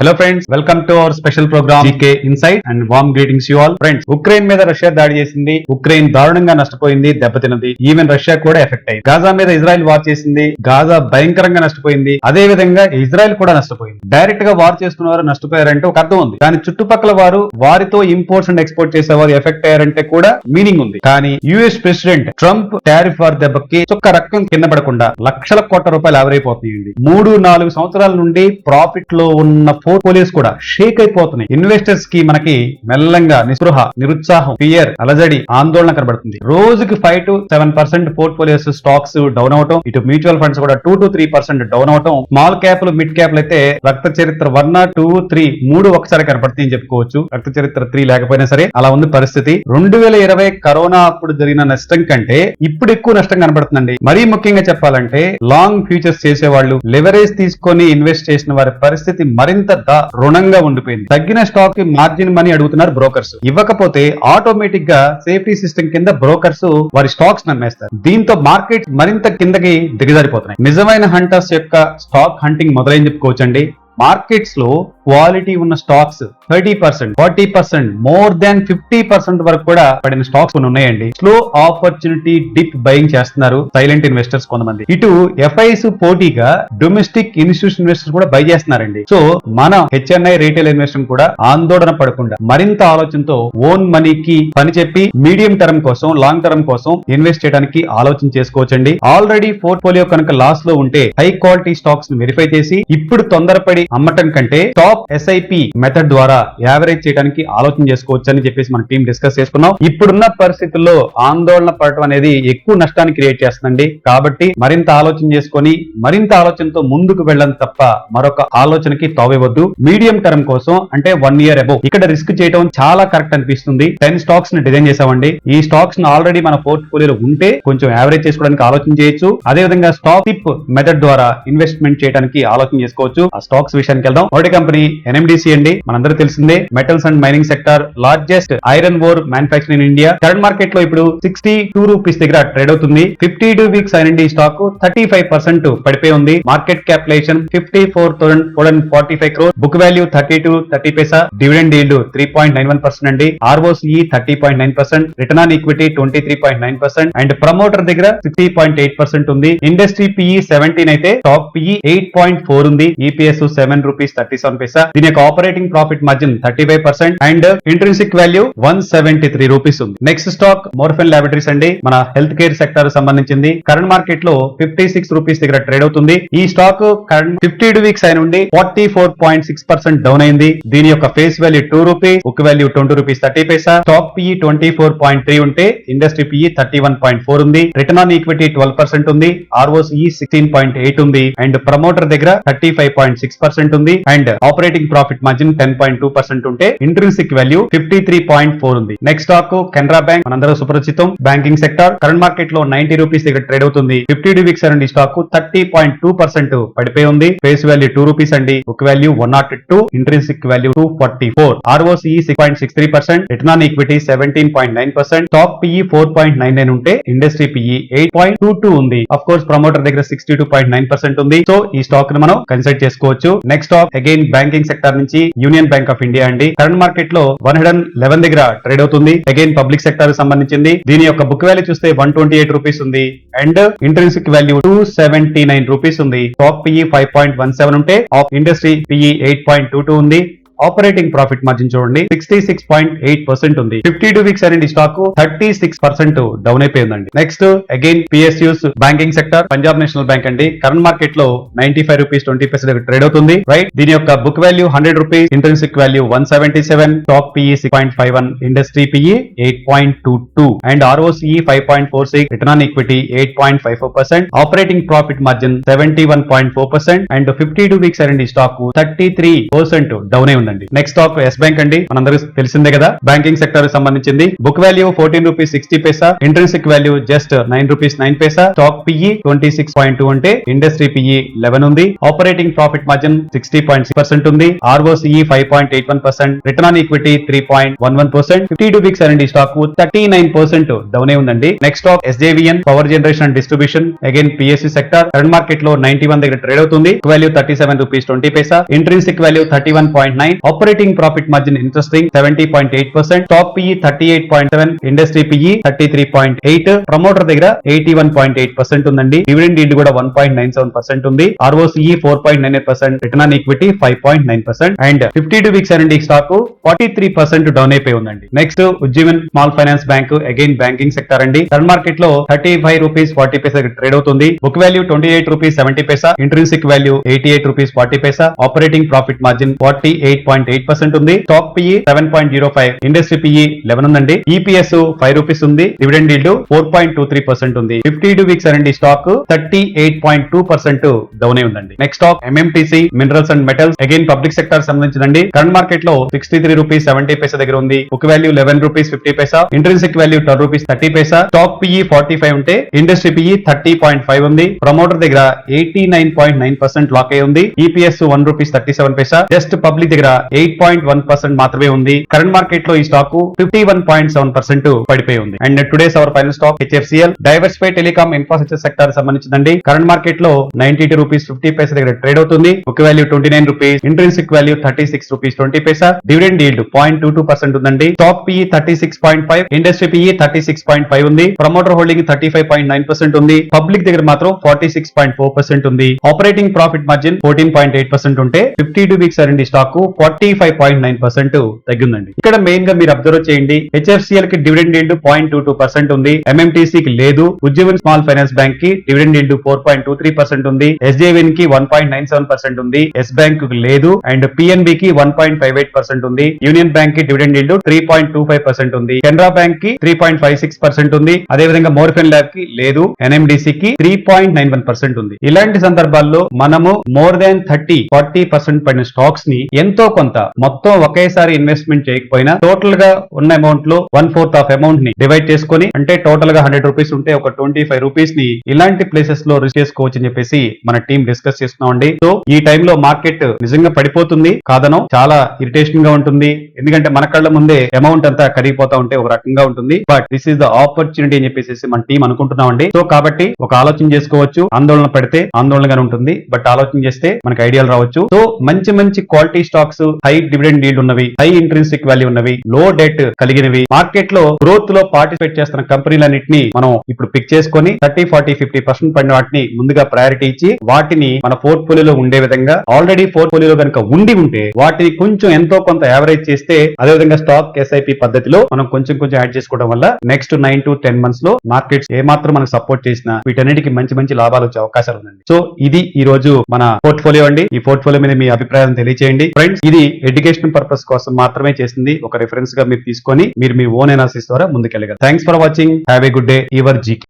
Hello friends welcome to our special program GK insight and warm greetings you all friends Ukraine మీద Russia దాడి చేసింది. Ukraine దారుణంగా నష్టపోయింది దెబ్బతిన్నది. ఈవెన్ రష్యా కూడా ఎఫెక్ట్ అయింది గాజా మీద ఇజ్రాయెల్ వార్ చేసింది. గాజా భయంకరంగా నష్టపోయింది. అదే విధంగా ఇజ్రాయెల్ కూడా నష్టపోయింది. డైరెక్ట్గా వార్ చేస్తున్న వారు నష్టపోయారంటే ఒక అర్థం ఉంది. కానీ చుట్టుపక్కల వారు వారితో ఇంపోర్ట్స్ అండ్ ఎక్స్పోర్ట్ చేసేవారు ఎఫెక్ట్ అయ్యారంటే కూడా మీనింగ్ ఉంది. కానీ US president Trump tariff war దెబ్బకి చుక్క రక్తం కింద పడకుండా లక్షల కోట్ల రూపాయలు ఆవిరైపోతున్నాయండి. మూడు నాలుగు సంవత్సరాల నుండి ప్రాఫిట్లో ఉన్న పోర్ట్ఫోలియోస్ కూడా షేక్ అయిపోతున్నాయి. ఇన్వెస్టర్స్కి మనకి మెల్లంగా నిస్పృహ నిరుత్సాహం ఫియర్ అలజడి ఆందోళన కనబడుతుంది. రోజుకి five to seven percent portfolios stocks down అవటం ఇటు మ్యూచువల్ ఫండ్స్ కూడా two to three percent down అవటం స్మాల్ క్యాప్లు మిడ్ క్యాప్లు అయితే రక్త చరిత్ర వన్ టూ త్రీ మూడు ఒకసారి కనపడుతుంది చెప్పుకోవచ్చు. రక్త చరిత్ర త్రీ లేకపోయినా సరే అలా ఉంది పరిస్థితి. రెండు వేల ఇరవై కరోనా అప్పుడు జరిగిన నష్టం కంటే ఇప్పుడు ఎక్కువ నష్టం కనబడుతుందండి. మరీ ముఖ్యంగా చెప్పాలంటే లాంగ్ ఫ్యూచర్స్ చేసేవాళ్ళు లెవరేజ్ తీసుకొని ఇన్వెస్ట్ చేసిన వారి పరిస్థితి మరింత రుణంగా ఉండిపోయింది. తగ్గిన స్టాక్కి మార్జిన్ మనీ అడుగుతున్నారు బ్రోకర్స్ ఇవ్వకపోతే ఆటోమేటిక్గా సేఫ్టీ సిస్టమ్ కింద బ్రోకర్స్ వారి స్టాక్స్ నమ్మేస్తారు. దీంతో మార్కెట్ మరింత కిందకి దిగజారిపోతున్నాయి. నిజమైన హంటర్స్ యొక్క స్టాక్ హంటింగ్ మొదలైంది చెప్పుకోవచ్చండి మార్కెట్స్లో క్వాలిటీ ఉన్న stocks thirty percent forty percent more than fifty percent వరకు కూడా పడిన స్టాక్స్ కొన్ని ఉన్నాయండి. స్లో ఆపర్చునిటీ డిప్ బయింగ్ చేస్తున్నారు సైలెంట్ ఇన్వెస్టర్స్ కొంతమంది. ఇటు ఎఫ్ఐస్ పోటీగా డొమెస్టిక్ ఇన్స్టిట్యూషన్ ఇన్వెస్టర్స్ కూడా బై చేస్తున్నారండి. సో మన హెచ్ఎన్ఐ రీటైల్ ఇన్వెస్టర్ కూడా ఆందోళన పడకుండా మరింత ఆలోచనతో ఓన్ మనీకి పని చెప్పి మీడియం టర్మ్ కోసం లాంగ్ టర్మ్ కోసం ఇన్వెస్ట్ చేయడానికి ఆలోచన చేసుకోవచ్చండి. ఆల్రెడీ పోర్ట్ఫోలియో కనుక లాస్లో ఉంటే హై క్వాలిటీ స్టాక్స్ని వెరిఫై చేసి ఇప్పుడు తొందరపడి అమ్మటం కంటే టాప్ ఎస్ఐపి మెథడ్ ద్వారా యావరేజ్ చేయడానికి ఆలోచన చేసుకోవచ్చు అని చెప్పేసి మన టీం డిస్కస్ చేసుకున్నాం. ఇప్పుడున్న పరిస్థితుల్లో ఆందోళన పడటం అనేది ఎక్కువ నష్టాన్ని క్రియేట్ చేస్తుందండి. కాబట్టి మరింత ఆలోచన చేసుకొని మరింత ఆలోచనతో ముందుకు వెళ్ళడం తప్ప మరొక ఆలోచనకి తోవేవద్దు మీడియం టర్మ్ కోసం అంటే వన్ ఇయర్ అబౌవ్. ఇక్కడ రిస్క్ చేయడం చాలా కరెక్ట్ అనిపిస్తుంది. టెన్ స్టాక్స్ని డిజైన్ చేసామండి ఈ స్టాక్స్ని ఆల్రెడీ మన పోర్ట్ఫోలియోలో ఉంటే కొంచెం యావరేజ్ చేసుకోవడానికి ఆలోచన చేయొచ్చు. అదే విధంగా స్టాక్ టిప్ మెథడ్ ద్వారా ఇన్వెస్ట్మెంట్ చేయడానికి ఆలోచన చేసుకోవచ్చు. ఆ స్టాక్స్ విషయానికి వెళ్దాం. మొదటి కంపెనీ ఎన్ఎండిసి అండి. మనందరూ తెలిసిందే metals and mining sector largest iron ore manufacturing in India current మార్కెట్లో ఇప్పుడు సిక్స్టీ టూ రూపీస్ దగ్గర ట్రేడ్ అవుతుంది. Fifty two weeks IND stock thirty five percent పడిపోయి ఉంది. Market capitalisation fifty four thousand four and forty five crore book value thirty two thirty paisa dividend yield three point nine one percent అండి ROCE thirty point nine percent return on equity twenty three point nine percent and promoter దగ్గర sixty point eight percent ఉంది. Industry PE seventeen అయితే top PE eight point four ఉంది. EPS seven rupees thirty seven paisa దీని యొక్క operating profit margin thirty five percent and intrinsic value one seventy three rupees ఉంది. Next stock Morepen laboratories అండి. మన health care sector సంబంధించింది. Current మార్కెట్లో fifty six rupees దగ్గర trade అవుతుంది. ఈ stock current fifty two weeks అయిన ఉండి forty four point six percent down అయింది. దీని యొక్క face value two rupees book value twenty rupees thirty paisa stock PE twenty four point three ఉంటే industry PE thirty one point four ఉంది. Return on equity twelve percent ఉంది. ROCE sixteen point eight ఉంది. And promoter దగ్గర thirty five point six percent ఉంది. And operating profit margin ten point two percent ఉంటే intrinsic value fifty three point four ఉంది. Next stock Canara bank మనందరూ సుపరిచితం. Banking sector current మార్కెట్లో ninety rupees దగ్గర trade అవుతుంది. ఫిఫ్టీ టూ వీక్స్ అండి stock thirty point two percent పడిపోయి ఉంది. ఫేస్ వాల్యూ టూ రూపీస్ అండి. Book value one nought two intrinsic value two forty four. ROCE six point six three percent return on equity seventeen point nine percent top PE four point nine nine ఉంటే industry PE eight point two two ఉంది. Of course promoter దగ్గర sixty two point nine percent ఉంది. So ఈ స్టాక్ని మనం consult చేసుకోవచ్చు. Next of again banking sector నుంచి union bank of India అండి. కరెంట్ మార్కెట్లో వన్ హండ్రెడ్ లెవెన్ దగ్గర ట్రేడ్ అవుతుంది. అగైన్ పబ్లిక్ సెక్టర్ సంబంధించింది. దీని యొక్క బుక్ వాల్యూ చూస్తే వన్ ట్వంటీ ఎయిట్ రూపీస్ ఉంది. And intrinsic value two seventy nine rupees ఉంది top PE five point one seven ఉంటే of industry PE eight point two two ఉంది. ఆపరేటింగ్ ప్రాఫిట్ మార్జిన్ చూడండి. Sixty six point eight percent ఉంది. Fifty two weeks అనేది stock thirty six percent down అయిపోయిందండి next again PSUs banking sector Punjab national bank అండి. Current మార్కెట్లో ninety five rupees twenty percent trade అవుతుంది. Right దీని యొక్క book value hundred rupees intrinsic value one seventy seven stock PE six point five one industry PE eight point two two and ROCE five point four six return on equity eight point five four percent operating profit margin seventy one point four percent and fifty two weeks అండి stock thirty three percent down అయి ఉంది. ఉందండి. Next stock yes bank అండి. మనందరికి తెలిసిందే కదా. Banking sector సంబంధించింది. Book value fourteen rupees sixty paisa intrinsic value just nine rupees nine paisa stock PE twenty six point two అంటే ఇండస్ట్రీ పిఈ లెవెన్ ఉంది. Operating profit margin sixty point six percent ఉంది. ROCE five point eight one percent return on equity three point one one percent fifty two weeks అండి stock thirty nine percent down ఉందండి. Next stock SJVN power generation and distribution again PSC sector current మార్కెట్లో ninety one దగ్గర trade అవుతుంది. Value thirty seven rupees twenty paisa intrinsic value thirty one point nine operating profit margin interesting seventy point eight percent top PE thirty eight point seven industry PE thirty three point eight promoter దగ్గర eighty one point eight percent ఉందండి. Dividend yield కూడా one point nine seven percent ఉంది. ROCE four point nine eight percent return on equity five point nine percent and fifty two weeks అండి stock forty three percent down అయిపోయి ఉందండి. Next Ujjivan small finance bank again banking sector అండి. Turn మార్కెట్లో thirty five rupees forty paisa trade అవుతుంది. Book value twenty eight rupees seventy paisa intrinsic value eighty eight rupees forty paisa operating profit margin forty eight point eight percent ఉంది. Stock PE seven point zero five. Industry PE eleven ఉందండి. EPS five rupees ఉంది. Dividend yield four point two three percent ఉంది. Fifty two weeks అండి stock thirty eight point two percent down అయి ఉందండి. Next stock MMTC minerals and metals again public sector సంబంధించిందండి. Current మార్కెట్లో sixty three rupees seventy paisa దగ్గర ఉంది. Book value eleven rupees fifty paisa intrinsic value ten rupees thirty paisa stock PE forty five ఉంటే industry PE thirty point five ఉంది. Promoter దగ్గర eighty nine point nine percent lock అయి ఉంది. EPS one rupees thirty seven paisa just public దగ్గర eight point one percent మాత్రమే ఉంది. Current మార్కెట్లో ఈ stock fifty one point seven percent పడిపోయి ఉంది. And today's our final stock HFCL diversify telecom infrastructure sector సంబంధించిందండి. Current మార్కెట్లో ninety two rupees fifty paisa దగ్గర trade అవుతుంది. Book value twenty nine rupees intrinsic value thirty six rupees twenty paisa dividend yield point two two percent ఉందండి. Stock PE thirty six point five industry PE thirty six point five ఉంది. Promoter holding thirty five point nine percent ఉంది. Public దగ్గర మాత్రం forty six point four percent ఉంది. Operating profit margin fourteen point eight percent ఉంటే fifty two weeks అండి stock forty five point nine percent తగ్గిందండి. ఇక్కడ మెయిన్గా మీరు అబ్జర్వ్ చేయండి హెచ్ఎఫ్సిఎల్కి dividend yield point two two percent ఉంది ఎంఎంటీసీ కి లేదు ఉజ్జీవన్ స్మాల్ ఫైనాన్స్ బ్యాంక్కి dividend yield four point two three percent ఉంది ఎస్జేవిన్కి one point nine seven percent ఉంది ఎస్ బ్యాంక్కి లేదు అండ్ పిఎన్బి కి one point five eight percent ఉంది యూనియన్ బ్యాంక్కి dividend yield three point two five percent ఉంది కెనరా బ్యాంక్కి three point five six percent ఉంది అదే విధంగా మోర్ఫెన్ ల్యాబ్కి లేదు ఎన్ఎండిసి కి three point nine one percent ఉంది. ఇలాంటి సందర్భాల్లో మనము more than thirty forty percent పడిన స్టాక్స్ని ఎంతో కొంత. మొత్తం ఒకేసారి ఇన్వెస్ట్మెంట్ చేయకపోయినా టోటల్గా ఉన్న అమౌంట్లో వన్ ఫోర్త్ ఆఫ్ అమౌంట్ని డివైడ్ చేసుకొని అంటే టోటల్గా హండ్రెడ్ రూపీస్ ఉంటే ఒక ట్వంటీ ఫైవ్ రూపీస్ని ఇలాంటి ప్లేసెస్లో రిస్క్ చేసుకోవచ్చు అని చెప్పేసి మన టీం డిస్కస్ చేస్తున్నామండి. సో ఈ టైంలో మార్కెట్ నిజంగా పడిపోతుంది. కాదనో చాలా ఇరిటేషన్గా ఉంటుంది. ఎందుకంటే మన కళ్ళ ముందే అమౌంట్ అంతా కరిగిపోతా ఉంటే ఒక రకంగా ఉంటుంది. But this is the opportunity అని చెప్పేసి మన టీం అనుకుంటున్నామండి. సో కాబట్టి ఒక ఆలోచన చేసుకోవచ్చు. ఆందోళన పడితే ఆందోళనగానే ఉంటుంది. బట్ ఆలోచన చేస్తే మనకి ఐడియాలు రావచ్చు. సో మంచి మంచి క్వాలిటీ స్టాక్స్ హై డివిడెండ్ డీల్ ఉన్నవి హై ఇంట్రెన్సిక్ వాల్యూ ఉన్నవి లో డెట్ కలిగినవి. మార్కెట్లో గ్రోత్లో పార్టిసిపేట్ చేస్తున్న కంపెనీలన్నింటినీ మనం ఇప్పుడు పిక్ చేసుకొని థర్టీ ఫార్టీ ఫిఫ్టీ పర్సెంట్ పడిన వాటిని ముందుగా ప్రయారిటీ ఇచ్చి వాటిని మన పోర్ట్ఫోలియోలో ఉండే విధంగా ఆల్రెడీ పోర్ట్ఫోలియోలో కనుక ఉండి ఉంటే వాటిని కొంచెం ఎంతో కొంత యావరేజ్ చేస్తే అదే విధంగా స్టాక్ ఎస్ఐపి పద్ధతిలో మనం కొంచెం కొంచెం యాడ్ చేసుకోవడం వల్ల నెక్స్ట్ నైన్ టు టెన్ మంత్స్లో మార్కెట్స్ ఏమాత్రం మనకు సపోర్ట్ చేసినా వీటన్నిటికీ మంచి మంచి లాభాలు వచ్చే అవకాశాలు ఉందండి. సో ఇది ఈ రోజు మన పోర్ట్ఫోలియో అండి. ఈ పోర్ట్ఫోలియో మీద మీ అభిప్రాయం తెలియజేయండి ఫ్రెండ్స్ ఇది ఎడ్యుకేషన్ పర్పస్ కోసం మాత్రమే చేసింది. ఒక రిఫరెన్స్గా మీరు తీసుకొని మీరు మీ ఓన్ అనాలిసిస్ ద్వారా ముందుకెళ్ళగలరు. Thanks for watching have a good day your GK